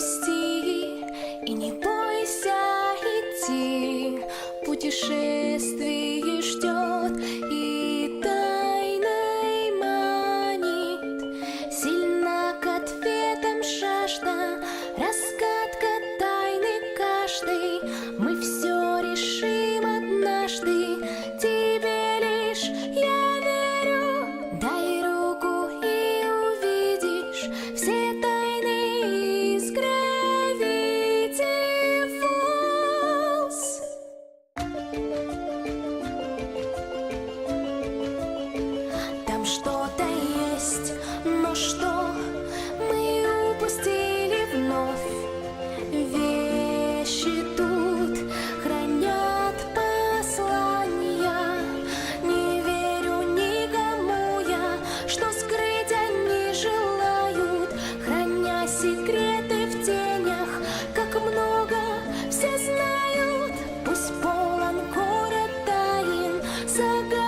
пусти и не бойся идти, путешествие ждет. И тайной манит, сильно к ответам жажда, раскатка тайны каждый мы отпустили вновь. Вещи тут хранят послания. Не верю никому я, что скрыть они желают. Храня секреты в тенях, как много все знают. Пусть полон город тайн, загадок